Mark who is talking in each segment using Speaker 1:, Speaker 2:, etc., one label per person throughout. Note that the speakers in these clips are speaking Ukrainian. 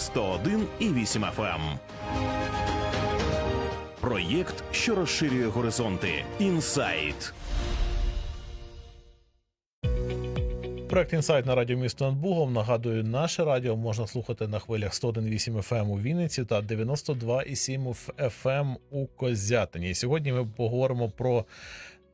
Speaker 1: 101 і 8 FM. Проєкт, що розширює горизонти. Інсайт.
Speaker 2: Проект інсайт на радіо місто над Бугом. Нагадую, наше радіо можна слухати на хвилях 101,8 FM у Вінниці та 92,7 FM у Козятині. Сьогодні ми поговоримо про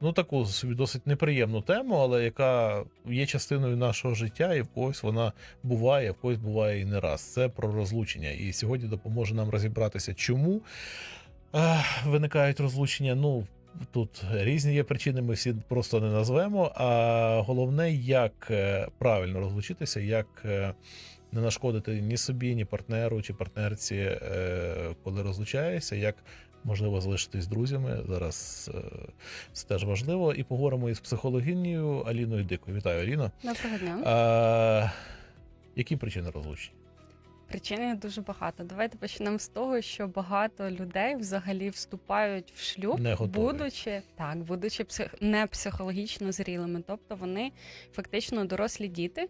Speaker 2: ну таку собі досить неприємну тему, але яка є частиною нашого життя, і в когось вона буває, в когось буває і не раз. Це про розлучення. І сьогодні допоможе нам розібратися, чому е, виникають розлучення. Ну тут різні є причини, ми всі просто не назвемо. А головне, як е, правильно розлучитися, як е, не нашкодити ні собі, ні партнеру чи партнерці, коли розлучаєшся, як можливо залишитись з друзями. Зараз е, це теж важливо. І поговоримо із психологинею Аліною Дикою. Вітаю, Аліно.
Speaker 3: Доброго дня.
Speaker 2: А, які причини розлучення?
Speaker 3: Причин дуже багато. Давайте почнемо з того, що багато людей взагалі вступають в шлюб,
Speaker 2: Не
Speaker 3: будучи так, будучи псих... не психологічно зрілими. Тобто вони фактично дорослі діти.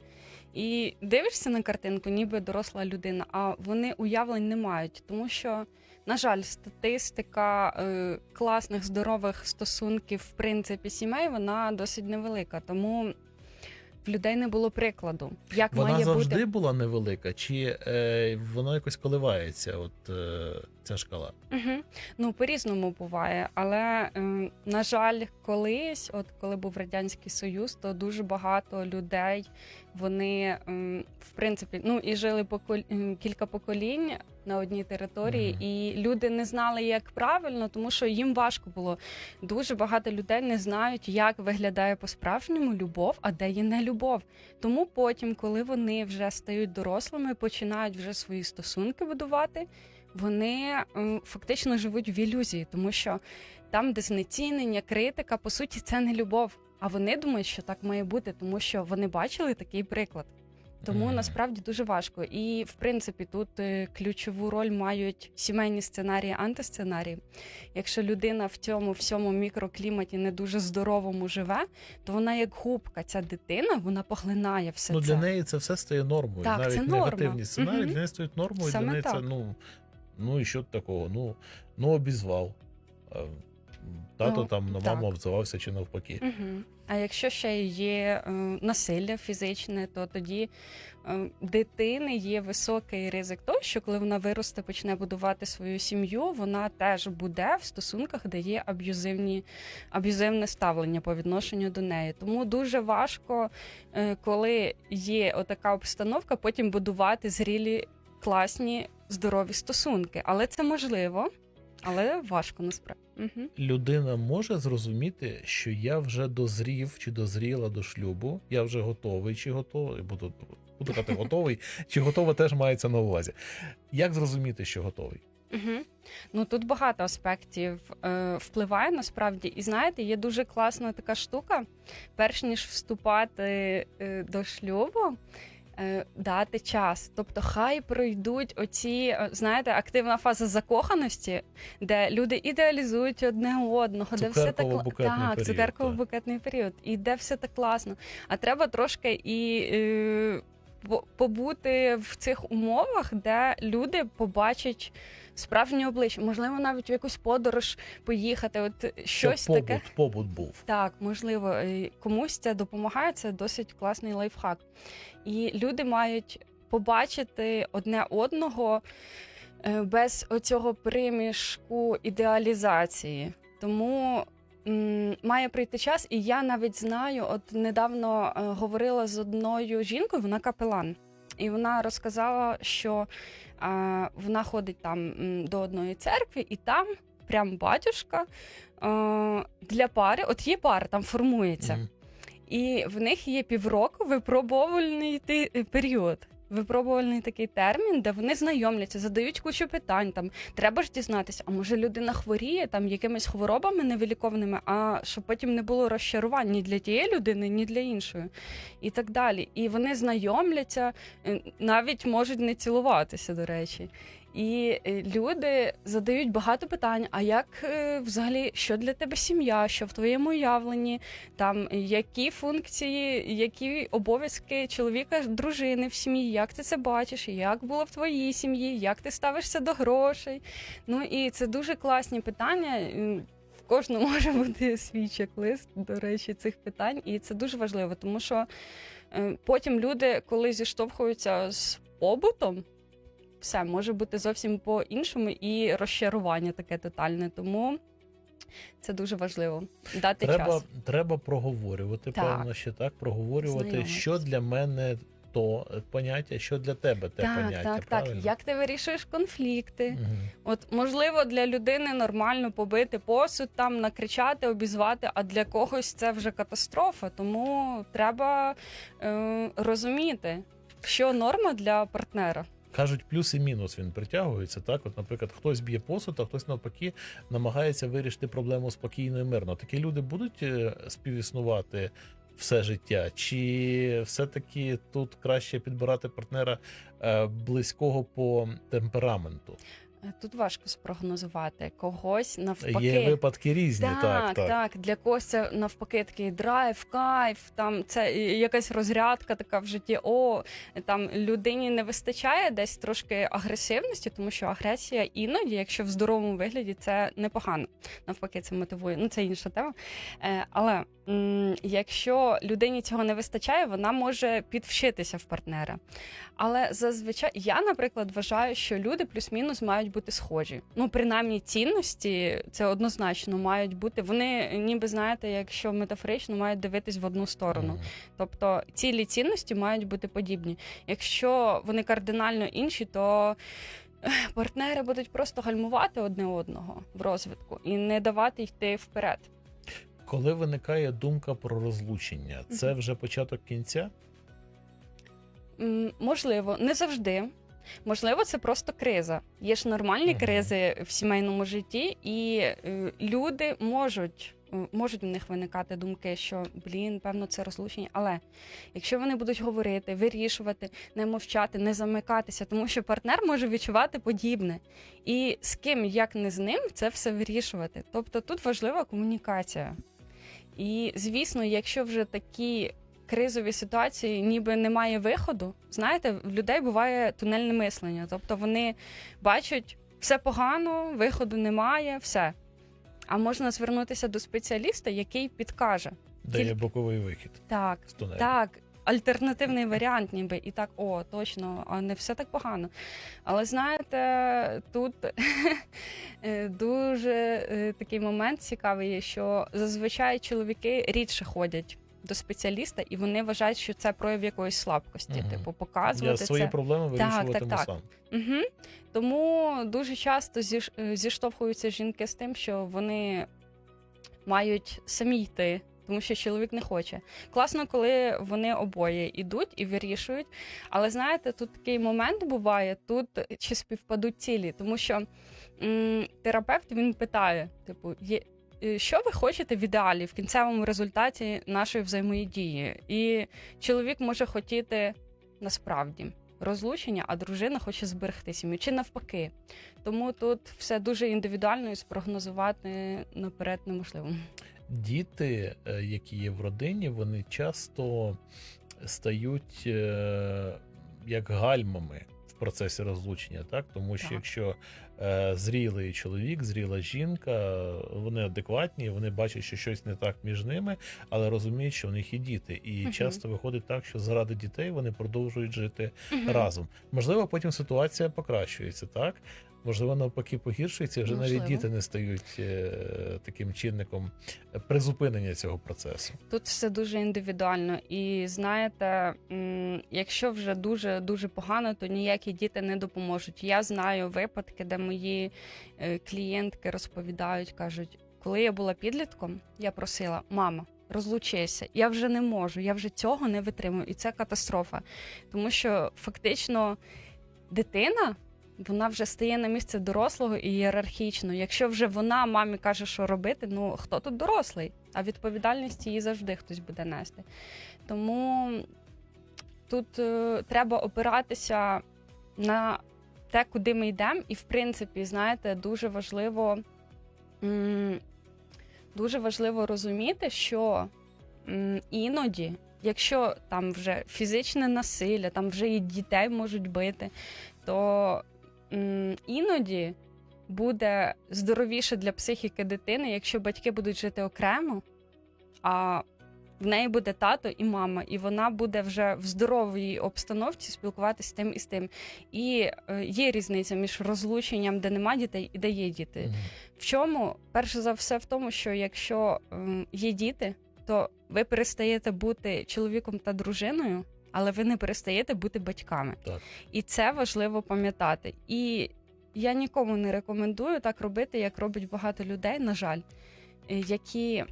Speaker 3: І дивишся на картинку, ніби доросла людина, а вони уявлень не мають, тому що. На жаль, статистика е, класних здорових стосунків, в принципі, сімей вона досить невелика. Тому в людей не було прикладу, як
Speaker 2: Вона
Speaker 3: має
Speaker 2: завжди
Speaker 3: бути
Speaker 2: була невелика, чи е, воно якось коливається? От е, ця шкала?
Speaker 3: Угу. Ну, по-різному буває. Але, е, на жаль, колись, от коли був Радянський Союз, то дуже багато людей вони, е, в принципі, ну і жили поколь... кілька поколінь на одній території,
Speaker 2: Мгм.
Speaker 3: і люди не знали, як правильно, тому що їм важко було. Дуже багато людей не знають, як виглядає по-справжньому любов, а де є не любов. Тому потім, коли вони вже стають дорослими, починають вже свої стосунки будувати вони фактично живуть в ілюзії, тому що там, де знецінення, критика, по суті, це не любов. А вони думають, що так має бути, тому що вони бачили такий приклад. Тому насправді дуже важко. І в принципі тут е, ключову роль мають сімейні сценарії, антисценарії. Якщо людина в цьому всьому мікрокліматі не дуже здоровому живе, то вона як губка, ця дитина, вона поглинає все
Speaker 2: Ну,
Speaker 3: це.
Speaker 2: для неї це все стає нормою.
Speaker 3: Так,
Speaker 2: Навіть
Speaker 3: це норма.
Speaker 2: негативні сценарії
Speaker 3: Мгм.
Speaker 2: для неї стають нормою,
Speaker 3: Саме
Speaker 2: для неї це ну, ну і що такого? Ну, ну обізвав. Тато
Speaker 3: Ну,
Speaker 2: там на
Speaker 3: так.
Speaker 2: маму обзивався чи навпаки.
Speaker 3: Угу. А якщо ще є е, насилля фізичне, то тоді е, дитини є високий ризик того, що коли вона виросте, почне будувати свою сім'ю, вона теж буде в стосунках, де є аб'юзивні, аб'юзивне ставлення по відношенню до неї. Тому дуже важко, е, коли є отака обстановка, потім будувати зрілі, класні, здорові стосунки. Але це можливо, але важко насправді. Угу.
Speaker 2: Людина може зрозуміти, що я вже дозрів чи дозріла до шлюбу, я вже готовий чи готовий, буду, буду казати готовий, чи готова теж мається на увазі. Як зрозуміти, що готовий?
Speaker 3: Угу. Ну тут багато аспектів е, впливає насправді. І знаєте, є дуже класна така штука. Перш ніж вступати е, до шлюбу, дати час. Тобто, хай пройдуть оці, е, знаєте, активна фаза закоханості, де люди ідеалізують одне одного, де все так так,
Speaker 2: період,
Speaker 3: цукерково-букетний період, і де все так класно. А треба трошки і. Е, Побути в цих умовах, де люди побачать справжнє обличчя, можливо, навіть в якусь подорож поїхати. От щось
Speaker 2: Щоб побут,
Speaker 3: таке.
Speaker 2: побут був.
Speaker 3: Так, можливо, е, комусь це допомагає. Це досить класний лайфхак. І люди мають побачити одне одного е, без оцього примішку ідеалізації. Тому має прийти час, і я навіть знаю, от недавно е, говорила з одною жінкою, вона капелан. І вона розказала, що е, вона ходить там до одної церкви, і там прям батюшка е, для пари, от є пара, там формується.
Speaker 2: Мгм.
Speaker 3: І в них є півроку випробовувальний е, період. Випробувальний такий термін, де вони знайомляться, задають кучу питань. Там треба ж дізнатися, а може людина хворіє там якимись хворобами невиліковними, а щоб потім не було розчарувань ні для тієї людини, ні для іншої, і так далі. І вони знайомляться, е, навіть можуть не цілуватися, до речі. І е, люди задають багато питань: а як е, взагалі, що для тебе сім'я, що в твоєму уявленні, там які функції, які обов'язки чоловіка, дружини в сім'ї, як ти це бачиш, як було в твоїй сім'ї, як ти ставишся до грошей? Ну і це дуже класні питання. В кожного може бути свій чек-лист, до речі, цих питань, і це дуже важливо, тому що е, потім люди, коли зіштовхуються з побутом, все може бути зовсім по-іншому, і розчарування таке тотальне. Тому це дуже важливо дати
Speaker 2: Треба,
Speaker 3: час.
Speaker 2: треба проговорювати,
Speaker 3: Так.
Speaker 2: певно, ще так, проговорювати,
Speaker 3: Знайомитись.
Speaker 2: що для мене то поняття, що для тебе те
Speaker 3: Так,
Speaker 2: поняття.
Speaker 3: так,
Speaker 2: правильно?
Speaker 3: так. Як ти вирішуєш конфлікти?
Speaker 2: Мгм.
Speaker 3: От можливо, для людини нормально побити посуд, там накричати, обізвати, а для когось це вже катастрофа. Тому треба е, розуміти, що норма для партнера.
Speaker 2: Кажуть, плюс і мінус він притягується. Так, от, наприклад, хтось б'є посуд, а хтось навпаки намагається вирішити проблему спокійно і мирно. Такі люди будуть е, співіснувати все життя, чи все-таки тут краще підбирати партнера е, близького по темпераменту?
Speaker 3: Е, Тут важко спрогнозувати когось навпаки.
Speaker 2: Є випадки різні,
Speaker 3: Так,
Speaker 2: так, так.
Speaker 3: так, Для когось це навпаки такий драйв, кайф. Там це якась розрядка така в житті. О, там людині не вистачає десь трошки агресивності, тому що агресія іноді, якщо в здоровому вигляді, це непогано. Навпаки, це мотивує. Ну це інша тема. Е, але якщо людині цього не вистачає, вона може підвчитися в партнера. Але зазвичай я, наприклад, вважаю, що люди плюс-мінус мають бути схожі. Ну, принаймні, цінності це однозначно мають бути. Вони, ніби знаєте, якщо метафорично мають дивитись в одну сторону. Тобто цілі цінності мають бути подібні. Якщо вони кардинально інші, то партнери будуть просто гальмувати одне одного в розвитку і не давати йти вперед.
Speaker 2: Коли виникає думка про розлучення, це вже початок кінця?
Speaker 3: Можливо, не завжди. Можливо, це просто криза. Є ж нормальні
Speaker 2: Мгм.
Speaker 3: кризи в сімейному житті, і е, люди можуть. е, Можуть в них виникати думки, що блін, певно, це розлучення. Але якщо вони будуть говорити, вирішувати, не мовчати, не замикатися, тому що партнер може відчувати подібне. І з ким, як не з ним, це все вирішувати. Тобто тут важлива комунікація. І звісно, якщо вже такі кризові ситуації, ніби немає виходу, знаєте, в людей буває тунельне мислення. Тобто вони бачать все погано, виходу немає, все. А можна звернутися до спеціаліста, який підкаже.
Speaker 2: Де є
Speaker 3: Тільки-
Speaker 2: боковий вихід
Speaker 3: Так, так, альтернативний варіант, ніби і так, о, точно, а не все так погано. Але знаєте, тут е, дуже е, такий момент цікавий, є, що зазвичай чоловіки рідше ходять до спеціаліста, і вони вважають, що це прояв якоїсь слабкості.
Speaker 2: Мгм.
Speaker 3: Типу,
Speaker 2: Я
Speaker 3: показувати
Speaker 2: свої
Speaker 3: це.
Speaker 2: проблеми вирішуватиму
Speaker 3: так, так.
Speaker 2: сам.
Speaker 3: Угу. Тому дуже часто зіш- е, зіштовхуються жінки з тим, що вони мають самі йти, тому що чоловік не хоче. Класно, коли вони обоє йдуть і вирішують. Але знаєте, тут такий момент буває, тут чи співпадуть цілі, тому що м, терапевт він питає: типу, є. Е, Що ви хочете в ідеалі в кінцевому результаті нашої взаємодії? І чоловік може хотіти насправді розлучення, а дружина хоче зберегти сім'ю, чи навпаки. Тому тут все дуже індивідуально і спрогнозувати наперед неможливо.
Speaker 2: Діти, е, які є в родині, вони часто стають е, як гальмами в процесі розлучення, так тому що
Speaker 3: Так.
Speaker 2: якщо зрілий чоловік, зріла жінка, вони адекватні, вони бачать, що щось не так між ними, але розуміють, що в них є діти, і
Speaker 3: Мгм.
Speaker 2: часто виходить так, що заради дітей вони продовжують жити
Speaker 3: Мгм.
Speaker 2: разом. Можливо, потім ситуація покращується, так? Можливо, навпаки, погіршується, і вже навіть діти не стають е, таким чинником призупинення цього процесу.
Speaker 3: Тут все дуже індивідуально. І знаєте, якщо вже дуже дуже погано, то ніякі діти не допоможуть. Я знаю випадки, де мої е, клієнтки розповідають, кажуть, коли я була підлітком, я просила, мама. Розлучися, я вже не можу, я вже цього не витримую, і це катастрофа. Тому що фактично дитина вона вже стає на місце дорослого і ієрархічно. Якщо вже вона мамі каже, що робити, ну хто тут дорослий? А відповідальність її завжди хтось буде нести. Тому тут е, треба опиратися на те, куди ми йдемо, і в принципі, знаєте, дуже важливо. Дуже важливо розуміти, що іноді, якщо там вже фізичне насилля, там вже і дітей можуть бити, то іноді буде здоровіше для психіки дитини, якщо батьки будуть жити окремо, а в неї буде тато і мама, і вона буде вже в здоровій обстановці спілкуватися з тим і з тим. І е, є різниця між розлученням, де нема дітей, і де є діти.
Speaker 2: Мгм.
Speaker 3: В чому? Перше за все, в тому, що якщо ем, є діти, то ви перестаєте бути чоловіком та дружиною, але ви не перестаєте бути батьками.
Speaker 2: Так.
Speaker 3: І це важливо пам'ятати. І я нікому не рекомендую так робити, як робить багато людей, на жаль, е, які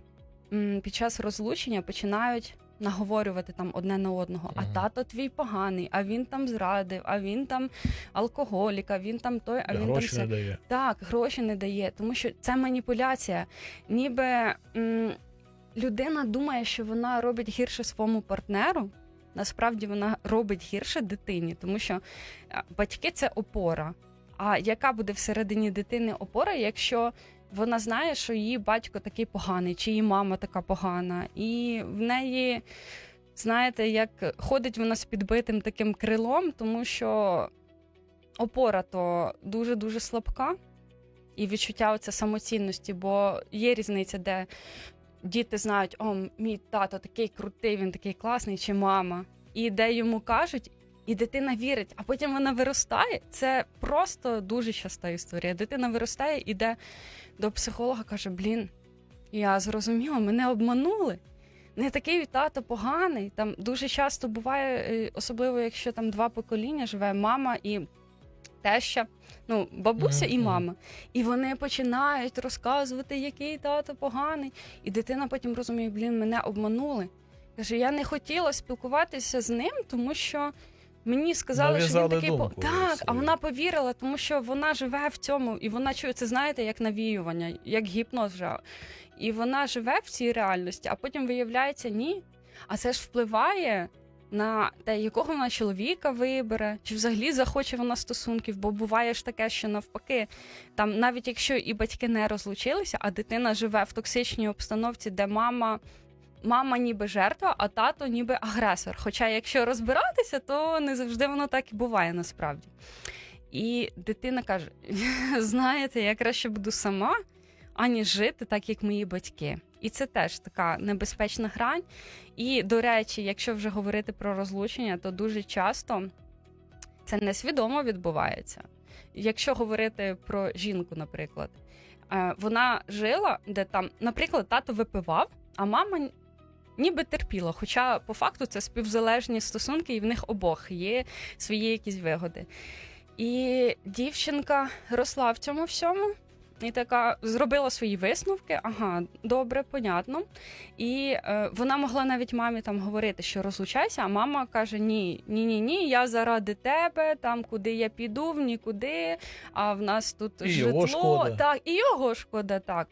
Speaker 3: м, під час розлучення починають. Наговорювати там одне на одного,
Speaker 2: Мгм.
Speaker 3: а тато твій поганий, а він там зрадив, а він там алкоголік, а він там той, а він там
Speaker 2: Гроші
Speaker 3: все.
Speaker 2: не дає.
Speaker 3: Так, гроші не дає, тому що це маніпуляція. Ніби м, людина думає, що вона робить гірше своєму партнеру. Насправді вона робить гірше дитині, тому що батьки це опора. А яка буде всередині дитини опора, якщо вона знає, що її батько такий поганий, чи її мама така погана, і в неї, знаєте, як ходить вона з підбитим таким крилом, тому що опора то дуже-дуже слабка, і відчуття оця самоцінності, бо є різниця, де діти знають, о, мій тато такий крутий, він такий класний, чи мама. І де йому кажуть, і дитина вірить, а потім вона виростає. Це просто дуже часта історія. Дитина виростає, іде до психолога, каже: Блін, я зрозуміла, мене обманули. Не такий тато поганий. Там дуже часто буває, е, особливо якщо там два покоління живе мама і теща, ну, бабуся і мама. І вони починають розказувати, який тато поганий. І дитина потім розуміє, блін, мене обманули. Каже, я не хотіла спілкуватися з ним, тому що мені сказали, що він
Speaker 2: Нав'язали
Speaker 3: такий по- так, а вона повірила, тому що вона живе в цьому, і вона чує це, знаєте, як навіювання, як гіпноз вже. І вона живе в цій реальності, а потім виявляється, ні. А це ж впливає на те, якого вона чоловіка вибере, чи взагалі захоче вона стосунків, бо буває ж таке, що навпаки, там навіть якщо і батьки не розлучилися, а дитина живе в токсичній обстановці, де мама. Мама ніби жертва, а тато ніби агресор. Хоча, якщо розбиратися, то не завжди воно так і буває насправді. І дитина каже: знаєте, я краще буду сама, аніж жити так, як мої батьки. І це теж така небезпечна грань. І, до речі, якщо вже говорити про розлучення, то дуже часто це несвідомо відбувається. Якщо говорити про жінку, наприклад, е, вона жила, де там, наприклад, тато випивав, а мама ніби терпіла. Хоча по факту це співзалежні стосунки, і в них обох є свої якісь вигоди. І дівчинка росла в цьому всьому. І така зробила свої висновки. Ага, добре, понятно. І е, вона могла навіть мамі там говорити, що розлучайся, а мама каже: Ні, ні, ні, ні, я заради тебе, там куди я піду, в нікуди, а в нас тут
Speaker 2: І
Speaker 3: житло.
Speaker 2: його шкода.
Speaker 3: Так, і його шкода, так.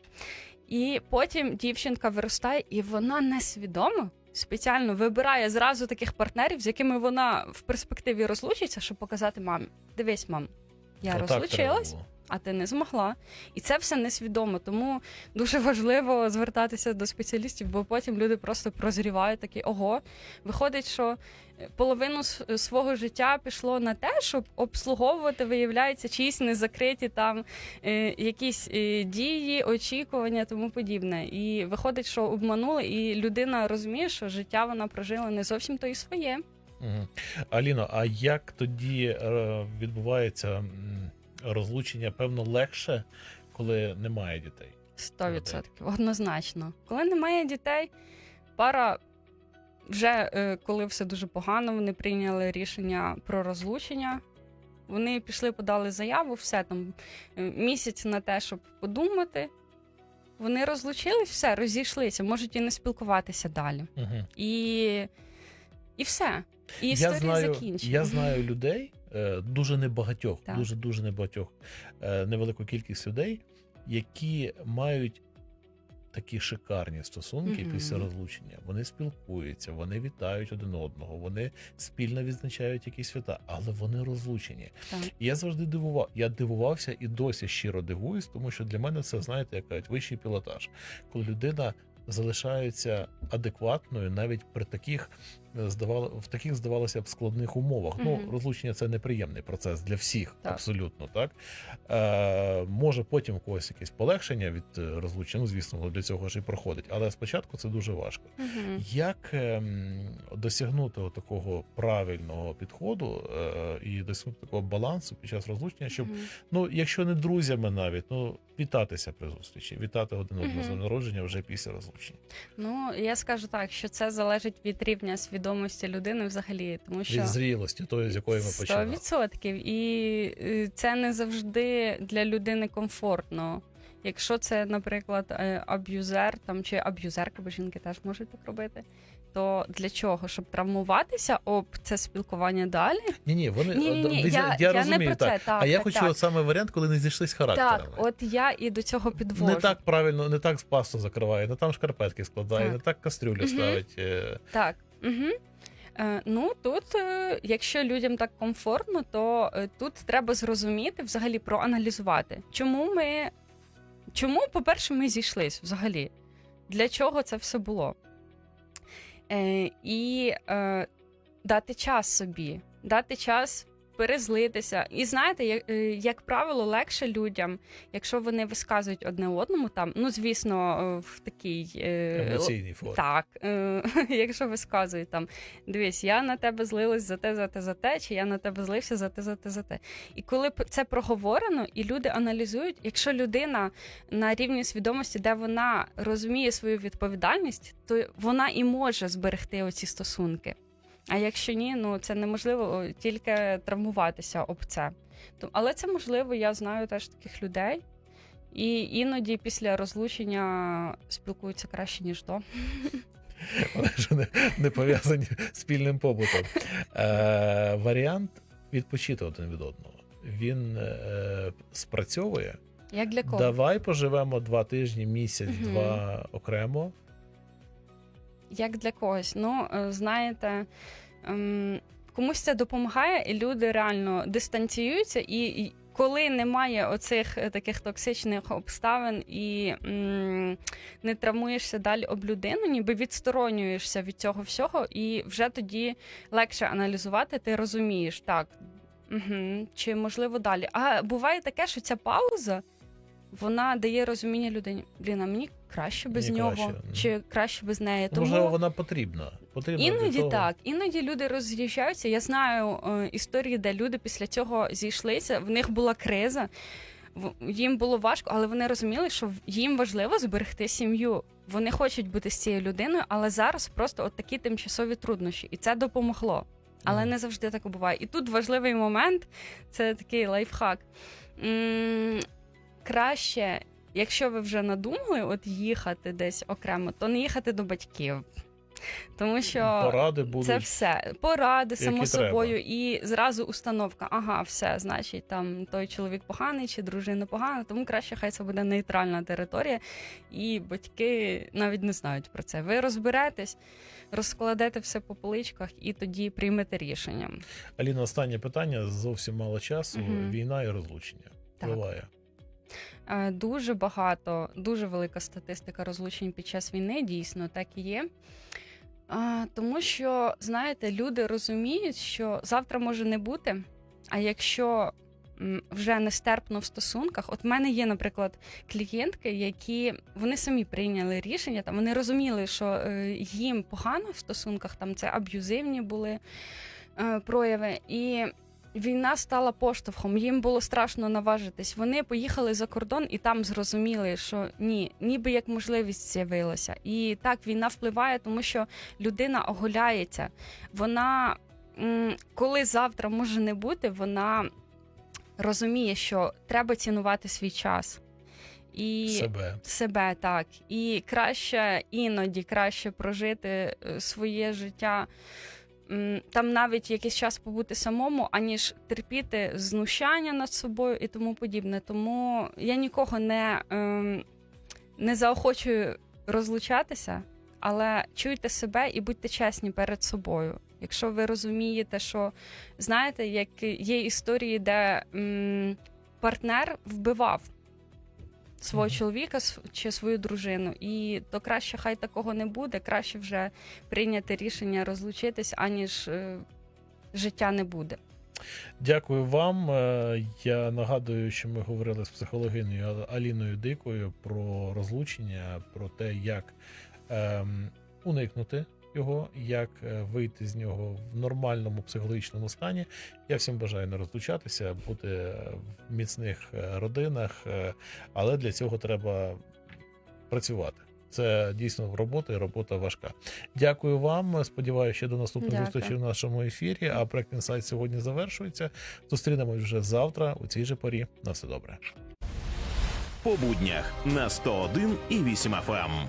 Speaker 3: І потім дівчинка виростає, і вона несвідомо спеціально вибирає зразу таких партнерів, з якими вона в перспективі розлучиться, щоб показати мамі: дивись, мам, я
Speaker 2: Отак треба
Speaker 3: розлучилась
Speaker 2: було.
Speaker 3: А ти не змогла. І це все несвідомо. Тому дуже важливо звертатися до спеціалістів, бо потім люди просто прозрівають такі: ого, виходить, що е, половину свого життя пішло на те, щоб обслуговувати, виявляється, чиїсь незакриті там е, якісь е, дії, очікування, тому подібне. І виходить, що обманули, і людина розуміє, що життя вона прожила не зовсім то і своє.
Speaker 2: Аліно, а як тоді е, відбувається розлучення? Певно, легше, коли немає дітей.
Speaker 3: Сто відсотків, однозначно. Коли немає дітей, пара вже е, коли все дуже погано, вони прийняли рішення про розлучення. Вони пішли, подали заяву, все там е, місяць на те, щоб подумати. Вони розлучились, все, розійшлися, можуть і не спілкуватися далі.
Speaker 2: Угу.
Speaker 3: І, і все. І історія закінчена.
Speaker 2: я знаю людей, дуже небагатьох,
Speaker 3: Так.
Speaker 2: дуже дуже небагатьох, е, невелику кількість людей, які мають такі шикарні стосунки
Speaker 3: Мгм.
Speaker 2: після розлучення. Вони спілкуються, вони вітають один одного, вони спільно відзначають якісь свята, але вони розлучені.
Speaker 3: Так.
Speaker 2: Я завжди дивував. Я дивувався і досі щиро дивуюсь, тому що для мене це, знаєте, як кажуть, вищий пілотаж, коли людина залишається адекватною навіть при таких е, здавало в таких здавалося б складних умовах. Ну розлучення це неприємний процес для всіх,
Speaker 3: Так.
Speaker 2: абсолютно так. Е, може потім у когось якесь полегшення від е, розлучення. Ну звісно, для цього ж і проходить. Але спочатку це дуже важко.
Speaker 3: Мгм.
Speaker 2: Як ем, досягнути такого правильного підходу е, і досягнути такого балансу під час розлучення, щоб
Speaker 3: Мгм.
Speaker 2: ну, якщо не друзями навіть, ну вітатися при зустрічі, вітати один одного з
Speaker 3: Мгм.
Speaker 2: днем народження вже після розлучення.
Speaker 3: Ну, я скажу так, що це залежить від рівня свідомості людини взагалі, тому що
Speaker 2: Від зрілості, тої, з якої ми починали.
Speaker 3: відсотків. І е, це не завжди для людини комфортно. Якщо це, наприклад, е, аб'юзер там чи аб'юзерка, бо жінки теж можуть так робити. То для чого? Щоб травмуватися об це спілкування далі?
Speaker 2: Ні, ні, вони
Speaker 3: Ні, ні, ні, я,
Speaker 2: я
Speaker 3: я
Speaker 2: розумію,
Speaker 3: не про
Speaker 2: так.
Speaker 3: це. Так,
Speaker 2: а я
Speaker 3: так,
Speaker 2: хочу
Speaker 3: так.
Speaker 2: от саме варіант, коли не зійшлись характерами.
Speaker 3: так, от я і до цього підвожу.
Speaker 2: Не так правильно, не так пасту закриває, не там шкарпетки складає,
Speaker 3: Так.
Speaker 2: не так кастрюлю
Speaker 3: Мгм.
Speaker 2: ставить. е,
Speaker 3: Так. Угу. Ну тут, е, якщо людям так комфортно, то е, тут треба зрозуміти, взагалі проаналізувати, чому ми. Чому, по-перше, ми зійшлись взагалі? Для чого це все було? І дати час собі, дати час перезлитися. І знаєте, як, е, як правило, легше людям, якщо вони висказують одне одному там, ну звісно, е, в такій е,
Speaker 2: емоційній формі.
Speaker 3: так, якщо висказують там, дивись, я на тебе злилась за те, за те, за те, чи я на тебе злився за те, за те, за те. І коли це проговорено, і люди аналізують, якщо людина на рівні свідомості, де вона розуміє свою відповідальність, то вона і може зберегти оці стосунки. А якщо ні, ну це неможливо тільки травмуватися об це. Але це можливо, я знаю теж таких людей. І іноді після розлучення спілкуються краще, ніж до.
Speaker 2: Вони ж не, не пов'язані спільним побутом. Е, варіант відпочити один від одного. Він е, спрацьовує.
Speaker 3: Як для кого?
Speaker 2: Давай поживемо два тижні, місяць, два окремо.
Speaker 3: Як для когось. Ну, е, знаєте, ем, комусь це допомагає, і люди реально дистанціюються, і, коли немає оцих е, таких токсичних обставин і не травмуєшся далі об людину, ніби відсторонюєшся від цього всього, і вже тоді легше аналізувати, ти розумієш, так. Угу, чи можливо далі. А буває таке, що ця пауза вона дає розуміння людині. Блін, а мені краще без
Speaker 2: Мені
Speaker 3: нього,
Speaker 2: краще,
Speaker 3: чи краще без неї. Тому
Speaker 2: Можливо, вона потрібна. потрібна
Speaker 3: іноді
Speaker 2: того.
Speaker 3: так, іноді люди роз'їжджаються. Я знаю е, історії, де люди після цього зійшлися. В них була криза, їм було важко, але вони розуміли, що їм важливо зберегти сім'ю. Вони хочуть бути з цією людиною, але зараз просто от такі тимчасові труднощі, і це допомогло. Але не завжди так буває. І тут важливий момент це такий лайфхак. Краще, якщо ви вже надумали от їхати десь окремо, то не їхати до батьків. Тому що
Speaker 2: Поради будуть.
Speaker 3: це все поради, само собою, і зразу установка. Ага, все, значить, там той чоловік поганий чи дружина погана, тому краще хай це буде нейтральна територія, і батьки навіть не знають про це. Ви розберетесь, розкладете все по поличках і тоді приймете рішення.
Speaker 2: Аліна, останнє питання. Зовсім мало часу.
Speaker 3: Мгм.
Speaker 2: Війна і розлучення.
Speaker 3: Так.
Speaker 2: Впливає.
Speaker 3: Е, Дуже багато, дуже велика статистика розлучень під час війни, дійсно, так і є. Тому що, знаєте, люди розуміють, що завтра може не бути. А якщо вже нестерпно в стосунках, от в мене є, наприклад, клієнтки, які вони самі прийняли рішення, там вони розуміли, що е, їм погано в стосунках, там це аб'юзивні були е, прояви. І війна стала поштовхом. Їм було страшно наважитись. Вони поїхали за кордон і там зрозуміли, що ні, ніби як можливість з'явилася. І так війна впливає, тому що людина оголяється. Вона, коли завтра може не бути, вона розуміє, що треба цінувати свій час. І
Speaker 2: Себе.
Speaker 3: себе так. І краще іноді краще прожити е, своє життя. Там навіть якийсь час побути самому, аніж терпіти знущання над собою і тому подібне. Тому я нікого не, ем, не заохочую розлучатися, але чуйте себе і будьте чесні перед собою. Якщо ви розумієте, що знаєте, як є історії, де м, партнер вбивав свого чоловіка чи свою дружину, і то краще хай такого не буде, краще вже прийняти рішення розлучитись, аніж е, життя не буде.
Speaker 2: Дякую вам. Е, Я нагадую, що ми говорили з психологинею А- Аліною Дикою про розлучення, про те, як ем, уникнути його, як е, вийти з нього в нормальному психологічному стані. Я всім бажаю не розлучатися, бути в міцних е, родинах, е, але для цього треба працювати. Це дійсно робота і робота важка. Дякую вам. Сподіваюся, ще до наступних
Speaker 3: Дякую.
Speaker 2: зустрічей в нашому ефірі. А проект інсайт сьогодні завершується. Зустрінемось вже завтра у цій же порі. На все добре.
Speaker 1: По буднях на 101 і 8 FM.